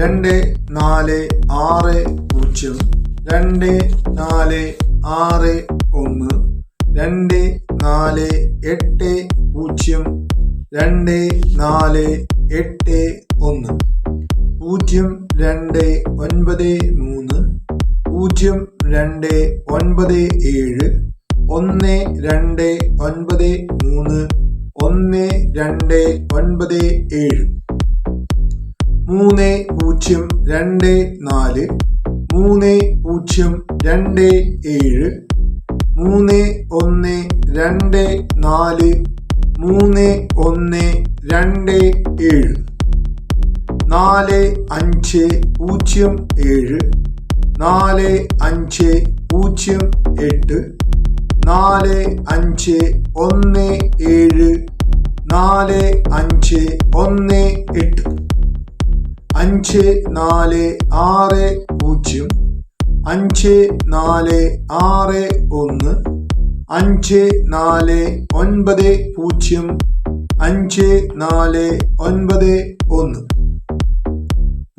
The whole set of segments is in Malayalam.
രണ്ട് നാല് ആറ് പൂജ്യം. രണ്ട് നാല് ആറ് ഒന്ന്. രണ്ട് നാല് എട്ട് പൂജ്യം. രണ്ട് നാല് എട്ട് ഒന്ന്. പൂജ്യം രണ്ട് ഒൻപത് മൂന്ന്. പൂജ്യം രണ്ട് ഒൻപത് ഏഴ്. ഒന്ന് രണ്ട് ഒൻപത് മൂന്ന്. ഒന്ന് രണ്ട് ഒൻപത് ഏഴ്. മൂന്ന് പൂജ്യം രണ്ട് നാല് മൂന്ന് പൂജ്യം രണ്ട് ഏഴ് മൂന്ന് ഒന്ന് രണ്ട് നാല് മൂന്ന് ഒന്ന് രണ്ട് ഏഴ് നാല് അഞ്ച് പൂജ്യം ഏഴ് നാല് അഞ്ച് പൂജ്യം എട്ട് നാല് അഞ്ച് ഒന്ന് ഏഴ് നാല് അഞ്ച് ഒന്ന് എട്ട്. അഞ്ച് നാല് ആറ് പൂജ്യം അഞ്ച് നാല് ആറ് ഒന്ന് അഞ്ച് നാല് ഒൻപത് പൂജ്യം അഞ്ച് നാല് ഒൻപത് ഒന്ന്.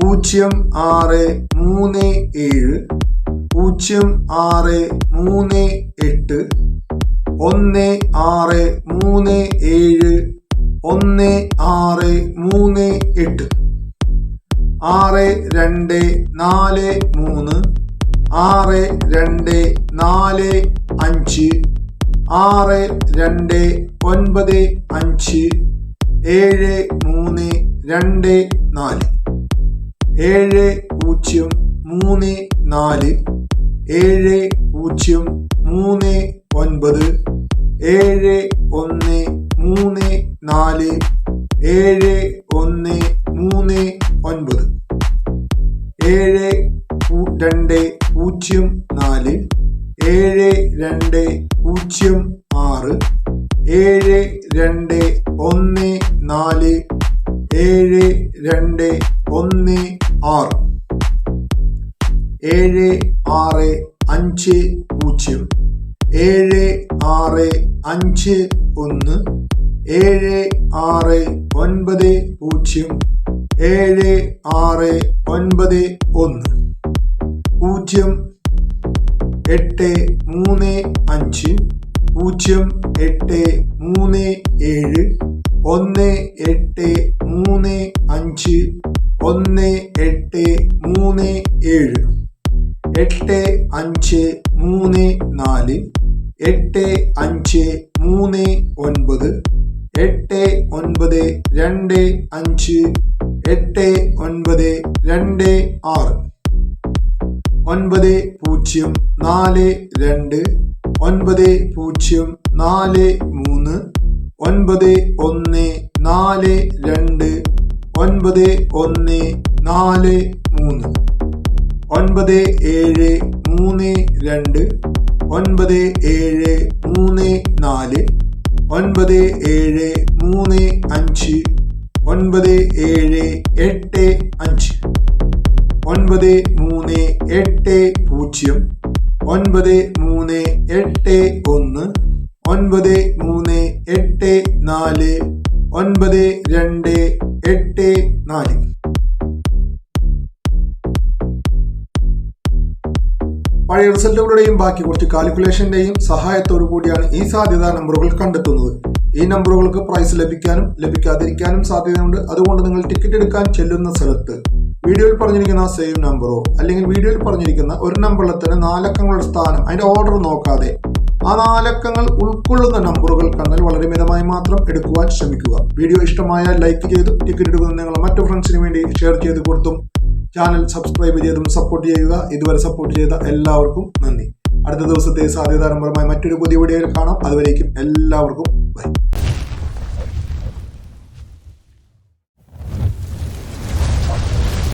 പൂജ്യം ആറ് മൂന്ന് ഏഴ് പൂജ്യം ആറ് മൂന്ന് എട്ട് ഒന്ന് ആറ് മൂന്ന് ഏഴ് ഒന്ന് ആറ് മൂന്ന് എട്ട്. ആറ് രണ്ട് നാല് മൂന്ന് ആറ് രണ്ട് നാല് അഞ്ച് ആറ് രണ്ട് ഒൻപത് അഞ്ച് ഏഴ് മൂന്ന് രണ്ട് നാല്. ഏഴ് പൂജ്യം മൂന്ന് നാല് ഏഴ് പൂജ്യം മൂന്ന് ഒൻപത് ഏഴ് ഒന്ന് ഏഴ് രണ്ട് പൂജ്യം നാല് ഏഴ് രണ്ട് പൂജ്യം ആറ് ഏഴ് രണ്ട് ഒന്ന് നാല് ഏഴ് രണ്ട് ഒന്ന് ആറ്. ഏഴ് ആറ് അഞ്ച് പൂജ്യം ഏഴ് ആറ് അഞ്ച് ഒന്ന് ഏഴ് ആറ് ഒൻപത് പൂജ്യം ഏഴ് ആറ് ഒൻപത് ഒന്ന്. പൂജ്യം എട്ട് മൂന്ന് അഞ്ച്. പൂജ്യം എട്ട് മൂന്ന് ഏഴ്. ഒന്ന് എട്ട് മൂന്ന് അഞ്ച്. ഒന്ന് എട്ട് മൂന്ന് ഏഴ്. എട്ട് അഞ്ച് മൂന്ന് നാല്. എട്ട് അഞ്ച് മൂന്ന് ഒൻപത്. എട്ട് ഒൻപത് രണ്ട് അഞ്ച്. എട്ട് ഒൻപത് രണ്ട് ആറ്. ഒൻപത് പൂജ്യം നാല് രണ്ട്. ഒൻപത് പൂജ്യം നാല് മൂന്ന്. ഒൻപത് ഒന്ന് നാല് രണ്ട്. ഒൻപത് ഒന്ന് നാല് മൂന്ന്. ഒൻപത് ഏഴ് മൂന്ന് രണ്ട്. ഒൻപത് ഏഴ് മൂന്ന് നാല്. ഒൻപത് ഏഴ് മൂന്ന് അഞ്ച്. ഒൻപത് ഏഴ് എട്ട് അഞ്ച്. ഒൻപത് മൂന്ന് എട്ട് പൂജ്യം. ഒൻപത് മൂന്ന് എട്ട് ഒന്ന്. ഒൻപത് മൂന്ന് എട്ട് നാല്. ഒൻപത് രണ്ട് എട്ട് നാല്. പഴയ റിസൾട്ടുകളുടെയും ബാക്കി കുറച്ച് കാൽക്കുലേഷന്റെയും സഹായത്തോടു കൂടിയാണ് ഈ സാധ്യതാ നമ്പറുകൾ കണ്ടെത്തുന്നത്. ഈ നമ്പറുകൾക്ക് പ്രൈസ് ലഭിക്കാനും ലഭിക്കാതിരിക്കാനും സാധ്യതയുണ്ട്. അതുകൊണ്ട് നിങ്ങൾ ടിക്കറ്റ് എടുക്കാൻ ചെല്ലുന്ന സ്ഥലത്ത് വീഡിയോയിൽ പറഞ്ഞിരിക്കുന്ന സെയിം നമ്പറോ അല്ലെങ്കിൽ വീഡിയോയിൽ പറഞ്ഞിരിക്കുന്ന ഒരു നമ്പറിൽ തന്നെ നാലക്കങ്ങളുടെ സ്ഥാനം അതിന്റെ ഓർഡർ നോക്കാതെ ആ നാലക്കങ്ങൾ ഉൾക്കൊള്ളുന്ന നമ്പറുകൾ കണ്ടാൽ വളരെ മിതമായി മാത്രം എടുക്കുവാൻ ശ്രമിക്കുക. വീഡിയോ ഇഷ്ടമായ ലൈക്ക് ചെയ്തും ടിക്കറ്റ് എടുക്കുന്ന നിങ്ങൾ മറ്റു ഫ്രണ്ട്സിന് വേണ്ടി ഷെയർ ചെയ്ത് കൊടുത്തും ചാനൽ സബ്സ്ക്രൈബ് ചെയ്തും സപ്പോർട്ട് ചെയ്യുക. ഇതുവരെ സപ്പോർട്ട് ചെയ്ത എല്ലാവർക്കും നന്ദി. അടുത്ത ദിവസത്തെ സാധ്യതാ നമ്പറുമായി മറ്റൊരു പുതിയ വീഡിയോയിൽ കാണാം. അതുവരേക്കും എല്ലാവർക്കും Bye.